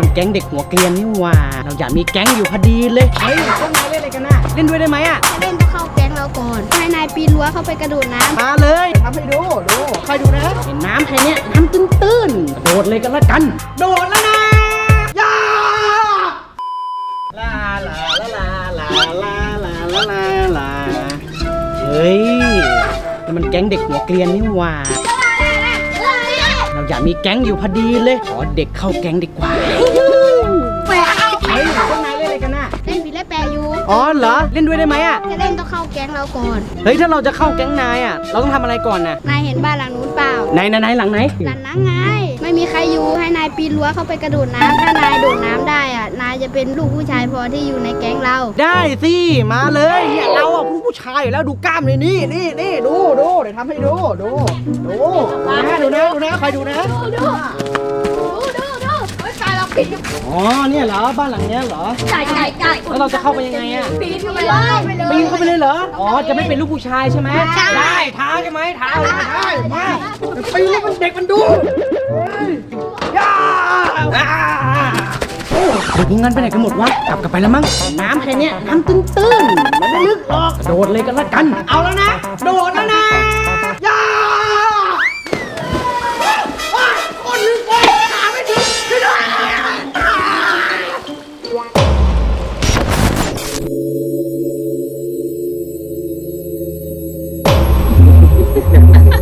มันแก๊งเด็กหัวเกรียนนี่หว่า เราอยากมีแก๊งอยู่พอดีเลย เฮ้ยพวกนายเล่นอะไรกันน่ะ เล่นด้วยได้ไหมอะจะเล่นต้องเข้าแก๊งเราก่อนให้นายปีนรั้วเข้าไปกระโดดน้ำมาเลยทำให้ดู ดูคอยดูนะ เห็นน้ำแค่เนี้ยน้ำตื้นๆ โดดเลยกันละกัน โดดแล้วนะย่าลาลาลาลาลาลาลาลาลาเฮ้ยนี่มันแก๊งเด็กหัวเกรียนนี่หว่าเรา อยากมีแก๊งอยู่พอดีเลย ขอเด็กเข้าแก๊งดีกว่า แปะเฮ้ยพวกนายเล่นอะไรกันน่ะ เล่นผีและแปะอยู่ อ๋อเหรอ เล่นด้วยได้ไหมอะ จะเล่นต้องเข้าแก๊งเราก่อน เฮ้ยถ้าเราจะเข้าแก๊งนายอะ เราต้องทำอะไรก่อนน่ะนายเห็นบ้านหลังนู้นเปล่า ไหนไหนไหนหลังไหน หลังนั้นไง ไม่มีใครอยู่ให้นายปีนรั้วเข้าไปกระโดดน้ำถ้านายโดดน้ำได้อะ นายจะเป็นลูกผู้ชายพอที่อยู่ในแก๊งเรา ได้สิ มาเลยเนี่ยเราอะ ผู้ชายอยู่แล้วดูกล้ามเลยนี่นี่นี่ดูดูเดี๋ยวทำให้ดูดูดูนะดูนะดูนะใคอยดูนะ ดูดูดูดูโอ้ยตายเราปีนอ๋อเนี่ยเหรอบ้านหลังเนี้ยเหรอใช่ใช่ใช่แล้วเราจะเข้าไปยังไงอะปีนเข้าไปเลยไปเลย ปีนเข้าไปเลยเหรออ๋อจะไม่เป็นลูกผู้ชายใช่ไหมใช่ ได้ท้าใช่ไหมท้าเลยได้มาปีนแล้มันเด็กมันดูเฮ้ย เด็กพวกนั้นไปไหนกันหมดวะ กลับกันไปแล้วมั้ง น้ำแค่เนี้ยน้ำตื้นๆมันไม่ลึกหรอกโดดเลยกันละกัน เอาแล้วนะ โดดแล้วนะย่าคนลึกไปหาไม่ถึงช่ว